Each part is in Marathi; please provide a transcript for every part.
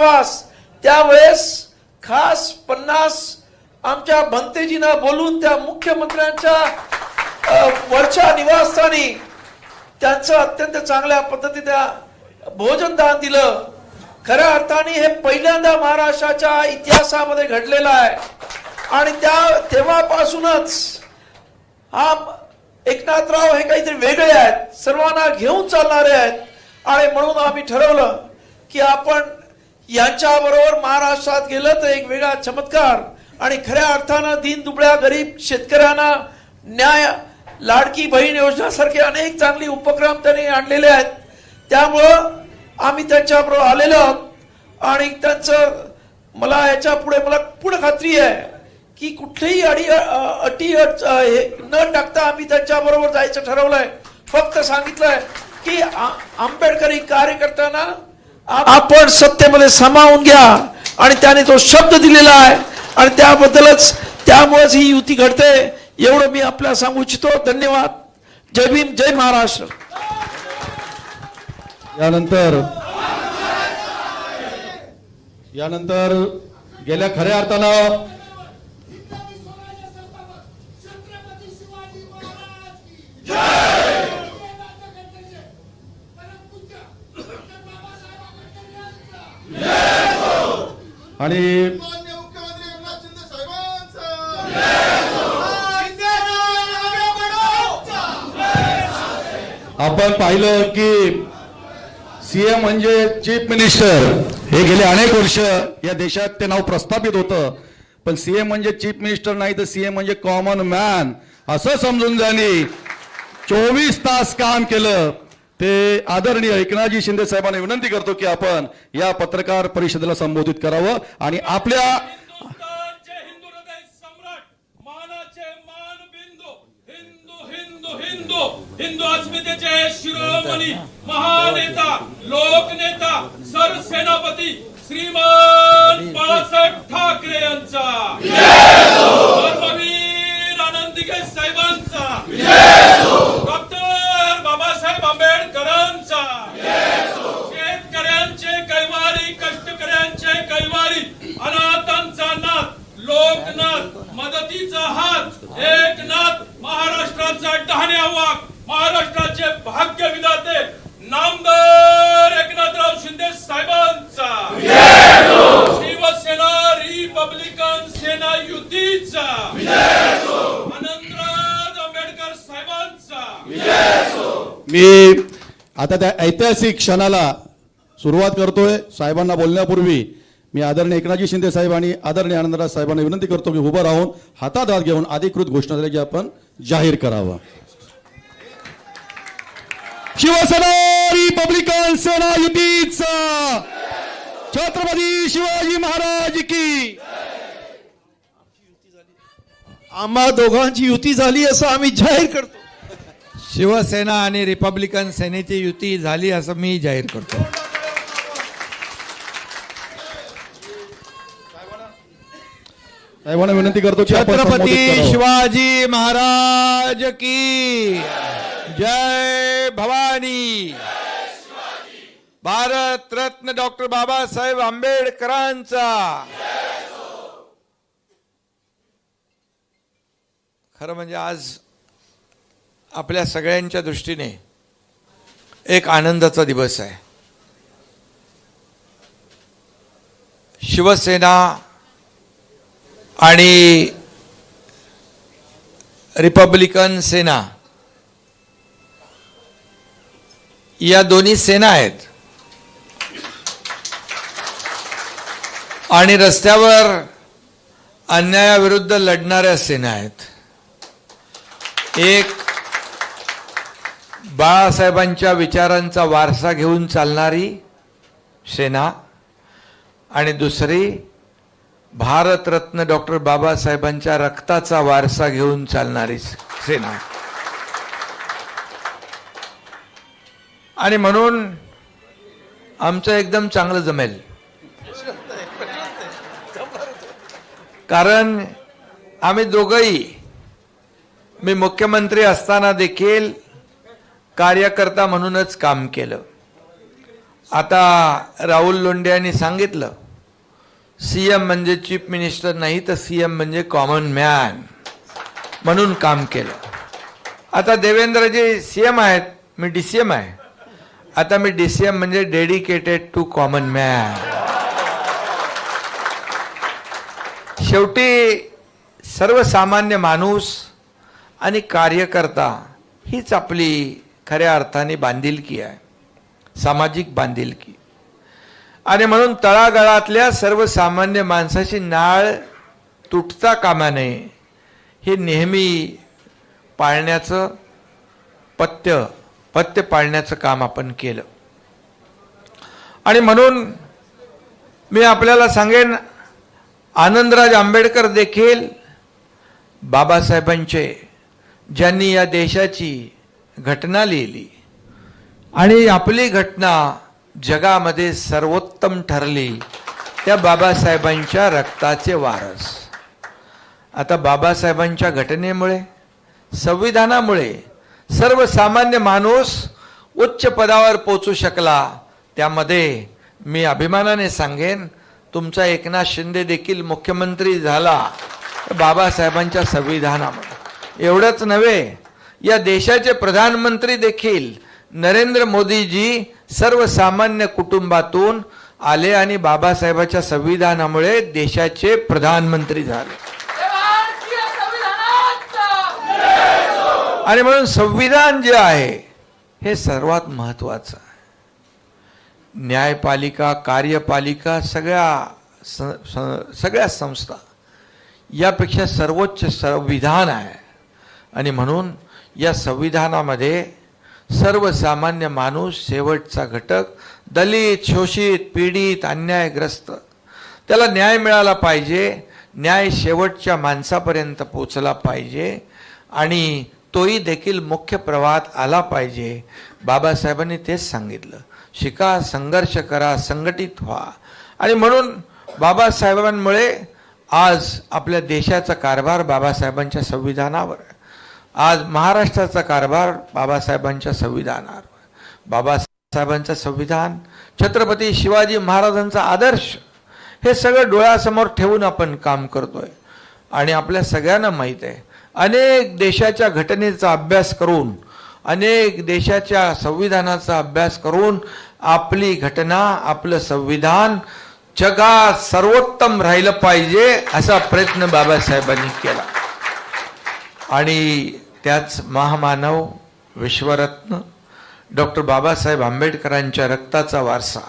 विश्वास त्यावेळेस खास पन्नास आमच्या भंतेजीनं बोलून त्या मुख्यमंत्र्यांच्या वरच्या निवासस्थानी त्यांचं अत्यंत चांगल्या पद्धतीने भोजनदान दिलं. खऱ्या अर्थाने हे पहिल्यांदा महाराष्ट्राच्या इतिहासामध्ये घडलेलं आहे. आणि त्या तेव्हापासूनच हा एकनाथराव हे काहीतरी वेगळे आहेत. सर्वांना घेऊन चालणारे आहेत. आणि म्हणून आम्ही ठरवलं की आपण यांच्याबरोबर महाराष्ट्रात गेलं तर एक वेगळा चमत्कार. आणि खऱ्या अर्थानं दीन दुबळ्या गरीब शेतकऱ्यांना न्याय लाडकी बहीण योजनासारखे अनेक चांगले उपक्रम त्यांनी आणलेले आहेत. त्यामुळं आम्ही त्यांच्याबरोबर आलेलो आहोत. आणि त्यांचं मला याच्यापुढे मला पूर्ण खात्री आहे की कुठलीही अडी अटी हे न टाकता आम्ही त्यांच्याबरोबर जायचं ठरवलंय. फक्त सांगितलंय की आंबेडकरी कार्यकर्त्यांना आपण सत्तेमध्ये सामावून घ्या. आणि त्याने तो शब्द दिलेला आहे. आणि त्याबद्दलच त्यामुळेच ही युती घडते. एवढं मी आपल्याला सांगू इच्छितो. धन्यवाद. जय भीम जय महाराष्ट्र. यानंतर यानंतर गेल्या खऱ्या अर्थानं छत्रपती शिवाजी महाराज की जय परमपूज्य डॉक्टर बाबासाहेब आंबेडकर यांचा आणि मान्य मुख्यमंत्री एकनाथ शिंदे साहेबांचा शिंदे आगे बढो आपण पाहिलं की सीएम म्हणजे चीफ मिनिस्टर हे गेले अनेक वर्ष या देशात ते नाव प्रस्थापित होतं. पण सीएम म्हणजे चीफ मिनिस्टर नाही तर सीएम म्हणजे कॉमन मॅन असं समजून जाणी चोवीस तास काम केलं ते आदरणीय एकनाथजी शिंदे साहेबांना विनंती करतो की आपण या पत्रकार परिषदेला संबोधित करावं आणि आपल्या हिंदू अस्मितेचे शिरोमणी महानेता लोकनेता सरसेनापती श्रीमान बाळासाहेब ठाकरे यांचा. धर्मवीर आनंदिके साहेबांचा. मदतीचा हात एकनाथ महाराष्ट्राचा डहाण्या वाघ महाराष्ट्राचे भाग्य विधाते नामदार एकनाथराव शिंदे साहेबांचा. शिवसेना रिपब्लिकन सेना युतीचा. आनंदराज आंबेडकर साहेबांचा. मी आता त्या ऐतिहासिक क्षणाला सुरुवात करतोय. साहेबांना बोलण्यापूर्वी मी आदरणीय एकनाथजी शिंदे साहेब आणि आदरणीय आनंदराज साहेबांना विनंती करतो की उभं राहून हातात हात घेऊन अधिकृत घोषणा झाली की आपण जाहीर करावं. शिवसेना रिपब्लिकन सेना युतीचा. छत्रपती शिवाजी महाराज की. आम्हा दोघांची युती झाली असं आम्ही जाहीर करतो. शिवसेना आणि रिपब्लिकन सेनेची युती झाली असं मी जाहीर करतो. साहेबांना विनंती करतो की आपण संबोधित छत्रपती करावं. शिवाजी महाराज की जय भवानी. भारत रत्न डॉक्टर बाबासाहेब आंबेडकरांचा. खरं म्हणजे आज आपल्या सगळ्यांच्या दृष्टीने एक आनंदाचा दिवस आहे. शिवसेना आणि रिपब्लिकन सेना. या दोन्ही सेना आहेत. आणि रस्त्यावर अन्यायाविरुद्ध लढणाऱ्या सेना आहेत. एक बाळासाहेबांच्या विचारांचा वारसा घेऊन चालणारी सेना आणि दुसरी भारतरत्न डॉक्टर बाबासाहेबांच्या रक्ताचा वारसा घेऊन चालणारी सेना. आणि म्हणून आमचं एकदम चांगलं जमेल. कारण आम्ही दोघंही मी मुख्यमंत्री असताना देखील कार्यकर्ता म्हणूनच काम केलं. आता राहुल लोंढे यांनी सांगितलं सीएम म्हणजे चीफ मिनिस्टर नाही तर सीएम म्हणजे कॉमन मॅन म्हणून काम केलं. आता देवेंद्रजी सीएम आहेत मी डीसीएम आहे. आता मी डीसीएम म्हणजे डेडिकेटेड टू कॉमन मॅन शेवटी सर्वसामान्य माणूस आणि कार्यकर्ता हीच आपली खऱ्या अर्थाने बांधिलकी आहे सामाजिक बांधिलकी. आणि म्हणून तळागाळातल्या सर्वसामान्य माणसाची नाळ तुटता कामा नये. हे नेहमी पाळण्याचं पथ्य पथ्य पाळण्याचं काम आपण केलं. आणि म्हणून मी आपल्याला सांगेन आनंदराज आंबेडकर देखील बाबासाहेबांचे ज्यांनी या देशाची घटना लिहिली. आणि आपली घटना जगामध्ये सर्वोत्तम ठरली त्या बाबासाहेबांच्या रक्ताचे वारस. आता बाबासाहेबांच्या घटनेमुळे संविधानामुळे सर्वसामान्य माणूस उच्च पदावर पोचू शकला त्यामध्ये मी अभिमानाने सांगेन तुमचा एकनाथ शिंदे देखील मुख्यमंत्री झाला बाबासाहेबांच्या संविधानामुळे. एवढंच नव्हे या देशाचे प्रधानमंत्री देखील नरेंद्र मोदीजी सर्वसामान्य कुटुंबातून आले आणि बाबासाहेबाच्या संविधानामुळे देशाचे प्रधानमंत्री झाले. आणि म्हणून संविधान जे आहे हे सर्वात महत्वाचं आहे. न्यायपालिका कार्यपालिका सगळ्या सगळ्या संस्था यापेक्षा सर्वोच्च संविधान आहे. आणि म्हणून या संविधानामध्ये सर्वसामान्य माणूस शेवटचा घटक दलित शोषित पीडित अन्यायग्रस्त. त्याला न्याय मिळाला पाहिजे न्याय शेवटच्या माणसापर्यंत पोचला पाहिजे आणि तोही देखील मुख्य प्रवाहात आला पाहिजे. बाबासाहेबांनी तेच सांगितलं. शिका संघर्ष करा संघटित व्हा. आणि म्हणून बाबासाहेबांमुळे आज आपल्या देशाचा कारभार बाबासाहेबांच्या संविधानावर आहे. आज महाराष्ट्राचा कारभार बाबासाहेबांच्या संविधानावर. बाबासाहेबांचं संविधान छत्रपती शिवाजी महाराजांचा आदर्श हे सगळं डोळ्यासमोर ठेवून आपण काम करतोय. आणि आपल्या सगळ्यांना माहीत आहे अनेक देशाच्या घटनेचा अभ्यास करून अनेक देशाच्या संविधानाचा अभ्यास करून आपली घटना आपलं संविधान जगात सर्वोत्तम राहिलं पाहिजे असा प्रयत्न बाबासाहेबांनी केला. आणि त्याच महामानव विश्वरत्न डॉक्टर बाबासाहेब आंबेडकरांच्या रक्ताचा वारसा.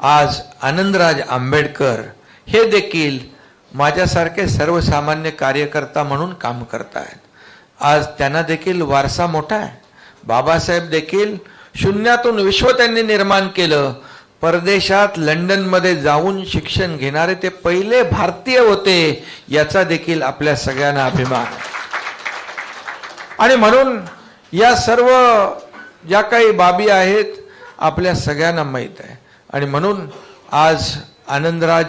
आज आनंदराज आंबेडकर हे देखील माझ्यासारखे सर्वसामान्य कार्यकर्ता म्हणून काम करत आहेत आज त्यांना देखील वारसा मोठा आहे. बाबासाहेब देखील शून्यातून विश्व त्यांनी निर्माण केलं. परदेशात लंडनमध्ये जाऊन शिक्षण घेणारे ते पहिले भारतीय होते याचा देखील आपल्या सगळ्यांना अभिमान आहे. आणि म्हणून या सर्व ज्या काही बाबी आहेत आपल्या सगळ्यांना माहीत आहे. आणि म्हणून आज आनंदराज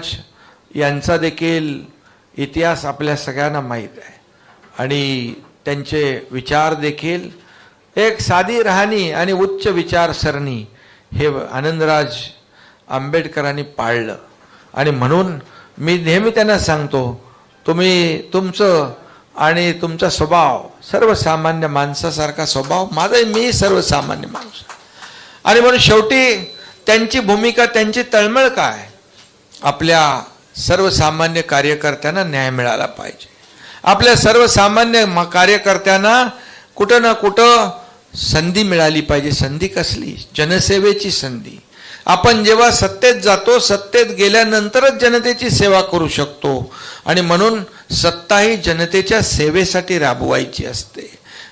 यांचा देखील इतिहास आपल्या सगळ्यांना माहीत आहे. आणि त्यांचे विचार देखील एक साधी राहणी आणि उच्च विचारसरणी हे आनंदराज आंबेडकरांनी पाळलं. आणि म्हणून मी नेहमी त्यांना सांगतो तुम्ही तुमचं आणि तुमचा स्वभाव सर्वसामान्य माणसासारखा स्वभाव माझाही मी सर्वसामान्य माणूस. आणि म्हणून शेवटी त्यांची भूमिका त्यांची तळमळ काय? आपल्या सर्वसामान्य कार्यकर्त्यांना न्याय मिळाला पाहिजे. आपल्या सर्वसामान्य म- कार्यकर्त्यांना कुठं ना कुठं संधी मिळाली पाहिजे. संधी कसली? जनसेवेची संधी. आपण जेव्हा सत्तेत जातो सत्तेत गेल्यानंतरच जनतेची सेवा करू शकतो. आणि म्हणून सत्ता ही जनतेच्या सेवेसाठी राबवायची असते.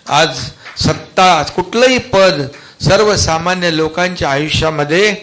आज सत्ता कुठलंही पद सर्वसामान्य लोकांच्या आयुष्यामध्ये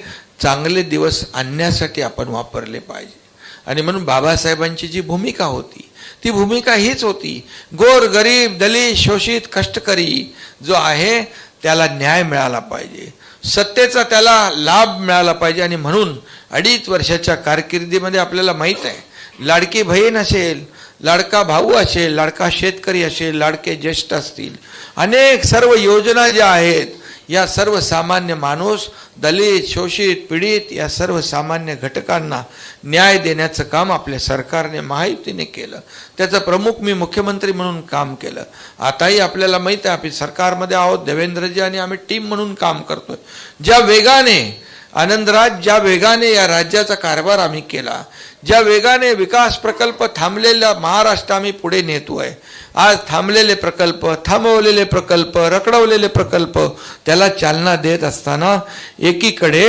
चांगले दिवस आणण्यासाठी आपण वापरले पाहिजे. आणि म्हणून बाबासाहेबांची जी भूमिका होती ती भूमिका हीच होती. गोर गरीब दलित शोषित कष्टकरी जो आहे त्याला न्याय मिळाला पाहिजे. सत्तेचा त्याला लाभ मिळाला पाहिजे. आणि म्हणून अडीच वर्षाच्या कारकिर्दीमध्ये आपल्याला माहीत आहे लाडकी बहीण असेल लाडका भाऊ असेल लाडका शेतकरी असेल लाडके ज्येष्ठ असतील अनेक सर्व योजना ज्या आहेत या सर्वसामान्य माणूस दलित शोषित पीडित या सर्वसामान्य घटकांना न्याय देण्याचं काम आपल्या सरकारने महायुतीने केलं. त्याचं प्रमुख मी मुख्यमंत्री म्हणून काम केलं. आताही आपल्याला माहीत आहे आपण सरकारमध्ये आहोत देवेंद्रजी आणि आम्ही टीम म्हणून काम करतोय. ज्या वेगाने आनंदराज ज्या वेगाने या राज्याचा कारभार आम्ही केला ज्या वेगाने विकास प्रकल्प थांबलेला महाराष्ट्र आम्ही पुढे नेतोय आज थांबलेले प्रकल्प थांबवलेले प्रकल्प रखडवलेले प्रकल्प त्याला चालना देत असताना एकीकडे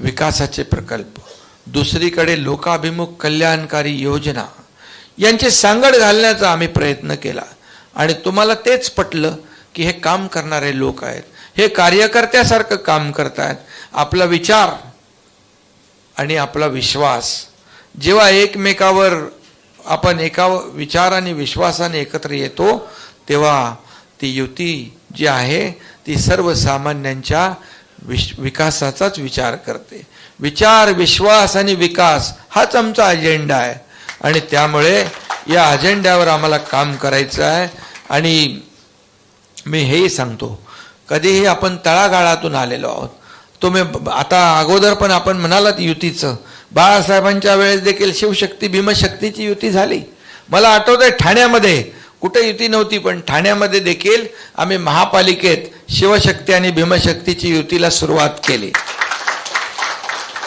विकासाचे प्रकल्प दुसरीकडे लोकाभिमुख कल्याणकारी योजना यांचे सांगड घालण्याचा आम्ही प्रयत्न केला. आणि तुम्हाला तेच पटलं की हे काम करणारे लोक आहेत. हे कार्यकर्त्यासारखं काम करतायत. आपला विचार आणि आपला विश्वास. जेव्हा एकमेकावर आपण एका विचार आणि विश्वासाने एकत्र येतो तेव्हा ती युती जी आहे ती सर्वसामान्यांच्या विश विकासाचाच विचार करते. विचार विश्वास आणि विकास हाच आमचा अजेंडा आहे. आणि त्यामुळे या अजेंड्यावर आम्हाला काम करायचं आहे. आणि मी हेही सांगतो कधीही आपण तळागाळातून आलेलो आहोत. तुम्ही आता अगोदर पण आपण म्हणालात युतीचं. बाळासाहेबांच्या वेळेस देखील शिवशक्ती भीमशक्तीची युती झाली. मला आठवतंय ठाण्यामध्ये कुठे युती नव्हती पण ठाण्यामध्ये देखील आम्ही महापालिकेत शिवशक्ती आणि भीमशक्तीची युतीला सुरुवात केली.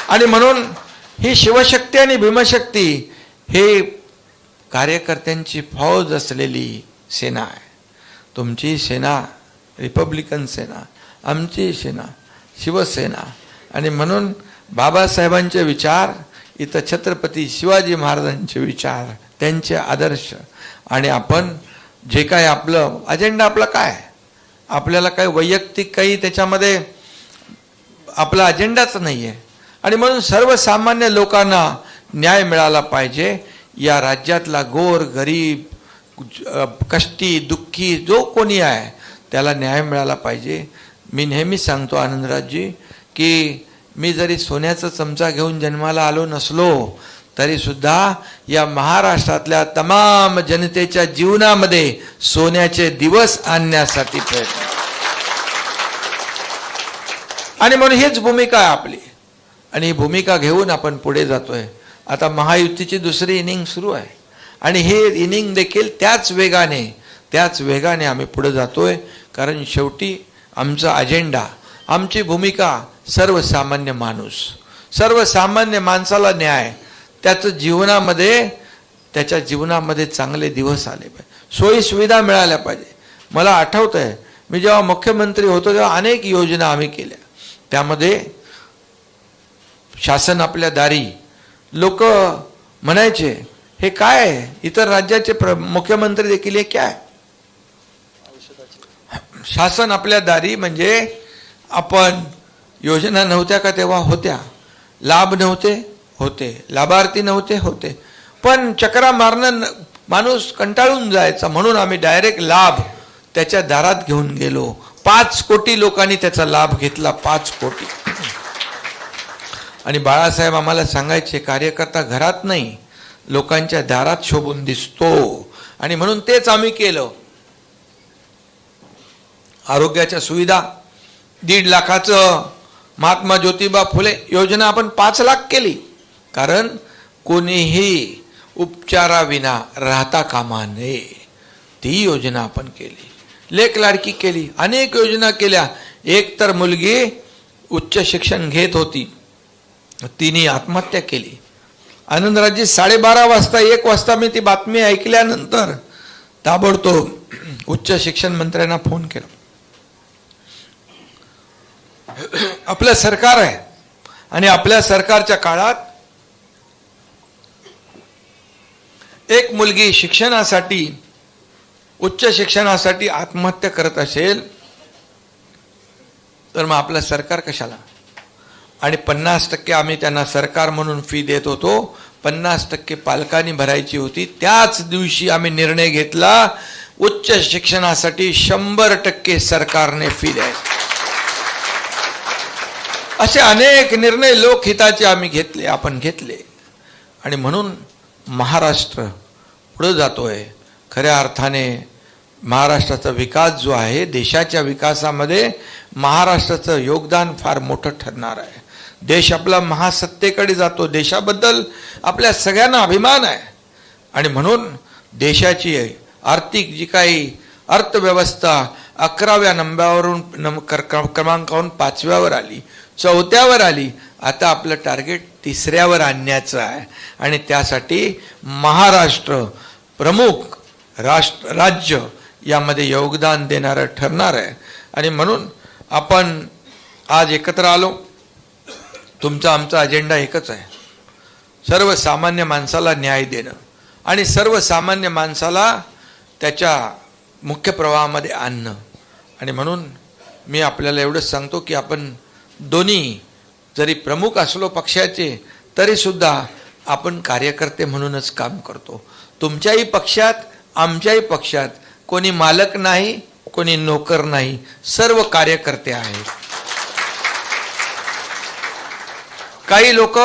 आणि म्हणून ही शिवशक्ती आणि भीमशक्ती हे कार्यकर्त्यांची फौज असलेली सेना आहे. तुमची सेना रिपब्लिकन सेना आमची सेना शिवसेना. आणि म्हणून बाबासाहेबांचे विचार इथं छत्रपती शिवाजी महाराजांचे विचार त्यांचे आदर्श. आणि आपण जे काय आपलं अजेंडा आपला काय? आपल्याला काही वैयक्तिक काही त्याच्यामध्ये आपला अजेंडाच नाही आहे आणि म्हणून सर्वसामान्य लोकांना न्याय मिळाला पाहिजे. या राज्यातला गोर गरीब कष्टी दुःखी जो कोणी आहे त्याला न्याय मिळाला पाहिजे. मी नेहमीच सांगतो आनंदराजजी की मी जरी सोन्याचा चमचा घेऊन जन्माला आलो नसलो तरी सुद्धा या महाराष्ट्रातल्या तमाम जनतेच्या जीवनामध्ये सोन्याचे दिवस आणण्यासाठी प्रयत्न. आणि म्हणून हीच भूमिका आहे आपली. आणि ही भूमिका घेऊन आपण पुढे जातोय. आता महायुतीची दुसरी इनिंग सुरू आहे. आणि हे इनिंग देखील त्याच वेगाने त्याच वेगाने आम्ही पुढे जातोय. कारण शेवटी आमचा अजेंडा आमची भूमिका सर्वसामान्य माणूस. सर्वसामान्य माणसाला न्याय. त्याचं जीवनामध्ये त्याच्या जीवनामध्ये चांगले दिवस आले पाहिजे. सोयी सुविधा मिळाल्या पाहिजे. मला आठवत आहे मी जेव्हा मुख्यमंत्री होतो तेव्हा अनेक योजना आम्ही केल्या. त्यामध्ये शासन आपल्या दारी. लोक म्हणायचे हे काय? आहे इतर राज्याचे प्र मुख्यमंत्री देखील हे काय? शासन आपल्या दारी म्हणजे आपण योजना नव्हत्या का तेव्हा होत्या. लाभ नव्हते होते. लाभार्थी नव्हते होते. पण चक्रा मारणं न- माणूस कंटाळून जायचा. म्हणून आम्ही डायरेक्ट लाभ त्याच्या दारात घेऊन गेलो. पाच कोटी लोकांनी त्याचा लाभ घेतला पाच कोटी. आणि बाळासाहेब आम्हाला सांगायचे कार्यकर्ता घरात नाही. लोकांच्या दारात शोभून दिसतो. आणि म्हणून तेच आम्ही केलं. आरोग्याच्या सुविधा दीड लाखाचं महात्मा ज्योतिबा फुले योजना आपण पाच लाख केली. कारण कोणीही उपचाराविना राहता कामा नये. ती योजना आपण केली. लेख लाडकी केली. अनेक योजना केल्या. एक तर मुलगी उच्च शिक्षण घेत होती. तिने आत्महत्या केली. आनंदराजी साडेबारा वाजता एक वाजता मी ती बातमी ऐकल्यानंतर ताबडतोब उच्च शिक्षण मंत्र्यांना फोन केला. आपलं सरकार आहे. आणि आपल्या सरकारच्या काळात एक मुलगी शिक्षणासाठी उच्च शिक्षणासाठी आत्महत्या करत असेल तर मग आपलं सरकार कशाला? आणि पन्नास टक्के आम्ही त्यांना सरकार म्हणून फी देत होतो. पन्नास टक्के पालकांनी भरायची होती. त्याच दिवशी आम्ही निर्णय घेतला उच्च शिक्षणासाठी शंभर टक्के सरकारने फी द्यायची. असे अनेक निर्णय लोकहिताचे आम्ही घेतले आपण घेतले. आणि म्हणून महाराष्ट्र पुढं जातोय. खऱ्या अर्थाने महाराष्ट्राचा विकास जो आहे देशाच्या विकासामध्ये महाराष्ट्राचं योगदान फार मोठं ठरणार आहे. देश आपला महासत्तेकडे जातो देशाबद्दल आपल्या सगळ्यांना अभिमान आहे. आणि म्हणून देशाची आर्थिक जी काही अर्थव्यवस्था अकराव्या नंब्यावरून नम कर- क्रम- क्रमांकावरून पाचव्यावर आली चौथ्यावर आली. आता आपलं टार्गेट तिसऱ्यावर आणण्याचं आहे. आणि त्यासाठी महाराष्ट्र प्रमुख राष्ट्र राज्य यामध्ये योगदान देणारं ठरणार आहे. आणि म्हणून आपण आज एकत्र आलो. तुमचा आमचा अजेंडा एकच आहे. सर्वसामान्य माणसाला न्याय देणं. आणि सर्वसामान्य माणसाला त्याच्या मुख्य प्रवाहामध्ये आणणं. आणि म्हणून मी आपल्याला एवढंच सांगतो की आपण दोन्ही जरी प्रमुख असलो पक्षाचे तरीसुद्धा आपण कार्यकर्ते म्हणूनच काम करतो. तुमच्याही पक्षात आमच्याही पक्षात कोणी मालक नाही कोणी नोकर नाही सर्व कार्यकर्ते आहेत. काही लोक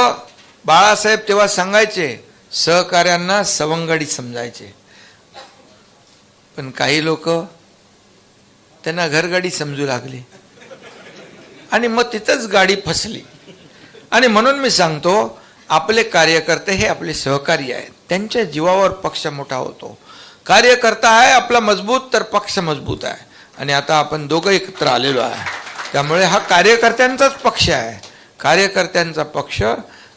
बाळासाहेब तेव्हा सांगायचे सहकार्यांना सवंगडी समजायचे. पण काही लोक त्यांना घरगाडी समजू लागली. आणि मग तिथंच गाडी फसली. आणि म्हणून मी सांगतो आपले कार्यकर्ते हे आपले सहकारी आहेत. त्यांच्या जीवावर पक्ष मोठा होतो. कार्यकर्ता आहे आपला मजबूत तर पक्ष मजबूत आहे. आणि आता आपण दोघं एकत्र आलेलो आहे. त्यामुळे हा कार्यकर्त्यांचाच पक्ष आहे. कार्यकर्त्यांचा पक्ष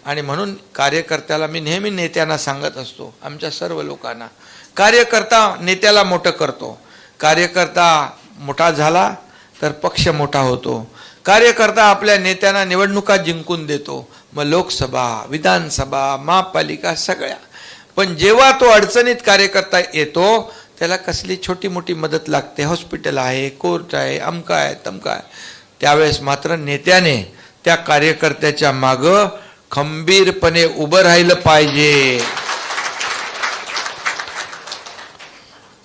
आणि म्हणून कार्यकर्त्याला मी नेहमी नेत्यांना सांगत असतो आमच्या सर्व लोकांना. कार्यकर्ता नेत्याला मोठं करतो. कार्यकर्ता मोठा झाला तर पक्ष मोठा होतो. कार्यकर्ता आपल्या नेत्यांना निवडणुका जिंकून देतो. मग लोकसभा विधानसभा महापालिका सगळ्या. पण जेव्हा तो अडचणीत कार्यकर्ता येतो त्याला कसली छोटी मोठी मदत लागते? हॉस्पिटल आहे कोर्ट आहे अमका आहे तमका आहे. त्यावेळेस मात्र नेत्याने त्या कार्यकर्त्याच्या मागं खंबीरपणे उभं राहिलं पाहिजे.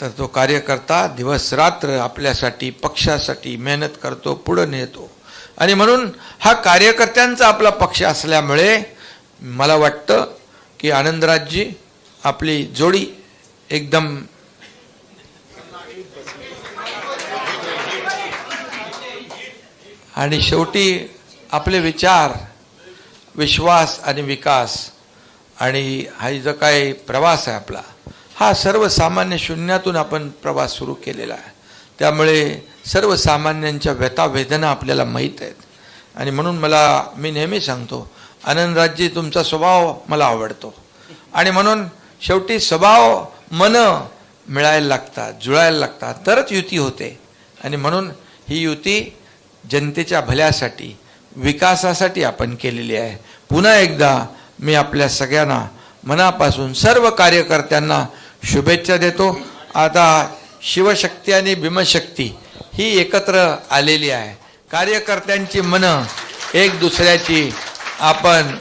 तर तो कार्यकर्ता दिवस रात्र आपल्यासाठी पक्षासाठी मेहनत करतो पुढं नेतो. आणि म्हणून हा कार्यकर्त्यांचा आपला पक्ष असल्यामुळे मला वाटतं की आनंदराजजी आपली जोडी एकदम आणि शेवटी आपले विचार विश्वास आणि विकास आणि हा जो काही प्रवास आहे आपला हा सर्वसामान्य शून्यातून आपण प्रवास सुरू केलेला आहे. त्यामुळे सर्वसामान्यांच्या व्यथा वेदना आपल्याला माहीत आहेत. आणि म्हणून मला मी नेहमी सांगतो आनंदराजजी तुमचा स्वभाव मला आवडतो. आणि म्हणून शेवटी स्वभाव मन मिळायला लागतात जुळायला लागतात तरच युती होते. आणि म्हणून ही युती जनतेच्या भल्यासाठी विकासासाठी आपण केलेली आहे. पुन्हा एकदा मी आपल्या सगळ्यांना मनापासून सर्व कार्यकर्त्यांना शुभेच्छा देतो. आता शिवशक्ती आणि भीमशक्ती ही एकत्र आलेली आहे. कार्यकर्त्यांची मनं एक दुसऱ्याची आपण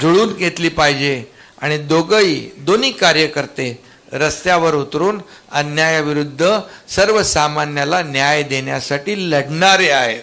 जुळून घेतली पाहिजे आणि दोघंही दोन्ही कार्यकर्ते रस्त्यावर उतरून अन्यायाविरुद्ध सर्वसामान्याला न्याय देण्यासाठी लढणारे आहेत.